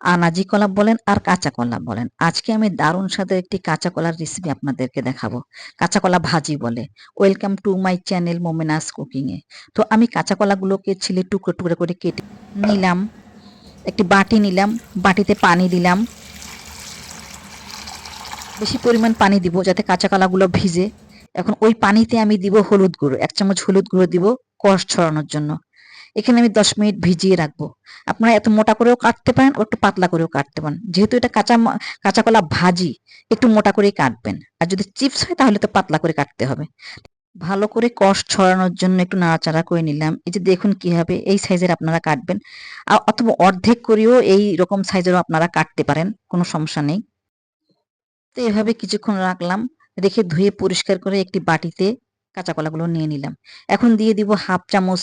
আনাজি কলা বলেন আর কাঁচা কলা বলেন। আজকে আমি দারুণ স্বাদের একটি কাঁচা কলার রেসিপি আপনাদেরকে দেখাবো। কাঁচা কলা ভাজি বলে। Welcome to my channel Momena's cooking এ। তো আমি কাঁচা কলাগুলোকে ছিলে টুকরো টুকরো করে কেটে নিলাম। একটি বাটি নিলাম। বাটিতে পানি দিলাম। বেশি পরিমাণ পানি দিব যাতে কাঁচা কলাগুলো ভিজে। এখন ওই পানিতে আমি দিব হলুদ গুঁড়ো। এক চামচ হলুদ গুঁড়ো দিব কষ ছড়ানোর জন্য। এখানে আমি দশ মিনিট ভিজিয়ে রাখব। আপনারা এত মোটা করেও কাটতে পারেন একটু পাতলা করেও কাটতে পারেন। যেহেতু এটা কাঁচা কাঁচা কলা ভাজি, একটু মোটা করেই কাটবেন। আর যদি চিপস হয়, তাহলে তো পাতলা করে কাটতে হবে। ভালো করে কষ ছড়ানোর জন্য একটু নাড়াচাড়া করে নিলাম। এই যে দেখুন কি হবে, এই সাইজের আপনারা কাটবেন। আর অথবা অর্ধেক করেও এই রকম সাইজেরও আপনারা কাটতে পারেন, কোনো সমস্যা নেই। তো এভাবে কিছুক্ষণ রাখলাম। রেখে ধুয়ে পরিষ্কার করে একটি বাটিতে কাঁচা কলাগুলো নিয়ে নিলাম। এখন দিয়ে দিব হাফ চামচ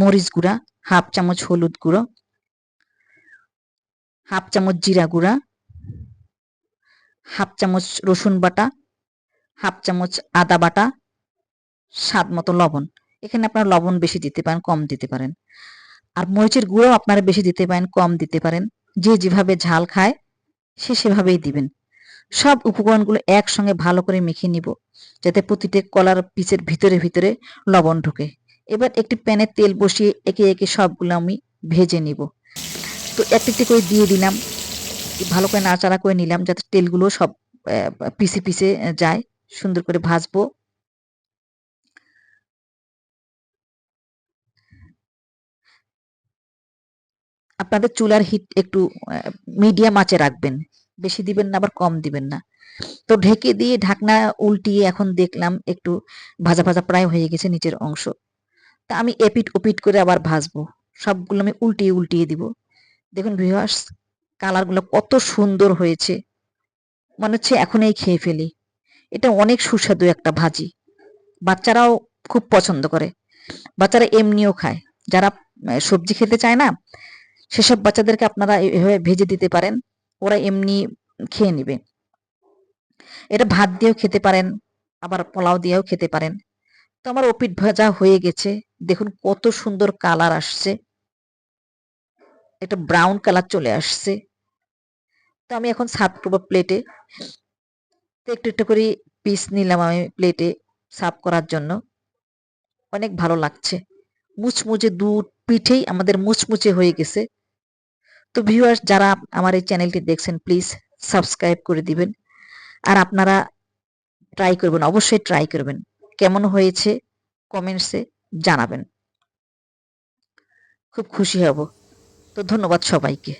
মরিচ গুঁড়া, হাফ চামচ হলুদ গুঁড়ো, হাফ চামচ জিরা গুঁড়া, হাফ চামচ রসুন বাটা, হাফ চামচ আদা বাটা, স্বাদ মতো লবণ। এখানে আপনারা লবণ বেশি দিতে পারেন, কম দিতে পারেন। আর মরিচের গুঁড়ো আপনারা বেশি দিতে পারেন, কম দিতে পারেন। যে যেভাবে ঝাল খায়, সে সেভাবেই দিবেন। সব উপকরণগুলো একসঙ্গে ভালো করে মেখে নিব, যাতে প্রতিটি কলার পিসের ভিতরে ভিতরে লবণ ঢুকে। এবার একটি প্যানে তেল বসিয়ে একে একে সবগুলো আমি ভেজে নিব। তো একটি একটি করে দিয়ে দিলাম। ভালো করে নাড়াচাড়া করে নিলাম যাতে তেলগুলো সব পিসে পিসে যায়। সুন্দর করে ভাজবো। আপনাদের চুলার হিট একটু মিডিয়াম আঁচে রাখবেন। বেশি দিবেন না, আবার কম দিবেন না। তো ঢেকে দিয়ে ঢাকনা উল্টিয়ে এখন দেখলাম একটু ভাজা ভাজা প্রায় হয়ে গেছে নিচের অংশ। তা আমি এপিট ওপিট করে আবার ভাজবো। সবগুলো আমি উল্টিয়ে উল্টিয়ে দিব। দেখুন ভিউয়ার্স কালারগুলো কত সুন্দর হয়েছে। মনে হচ্ছে এখনই খেয়ে ফেলি। এটা অনেক সুস্বাদু একটা ভাজি। বাচ্চারাও খুব পছন্দ করে। বাচ্চারা এমনিও খায়। যারা সবজি খেতে চায় না, সেসব বাচ্চাদেরকে আপনারা এভাবে ভেজে দিতে পারেন। ওরা এমনি খেয়ে নেবে। এটা ভাত দিয়েও খেতে পারেন, আবার পোলাও দিয়েও খেতে পারেন। তো আমার ওপিট ভাজা হয়ে গেছে। দেখুন কত সুন্দর কালার আসছে। একটা ব্রাউন কালার চলে আসছে। তো আমি এখন সার্ভ করব প্লেটে। তো একটু একটু করে পিস নিলাম আমি প্লেটে সার্ভ করার জন্য। অনেক ভালো লাগছে। মুচমুচে দুধ পিঠেই আমাদের মুচমুচে হয়ে গেছে। তো ভিউয়ার্স যারা আমার এই চ্যানেলটি দেখছেন প্লিজ সাবস্ক্রাইব করে দিবেন। আর আপনারা ট্রাই করবেন, অবশ্যই ট্রাই করবেন। কেমন হয়েছে কমেন্টসে জানাবেন। খুব খুশি হব। তো ধন্যবাদ সবাইকে।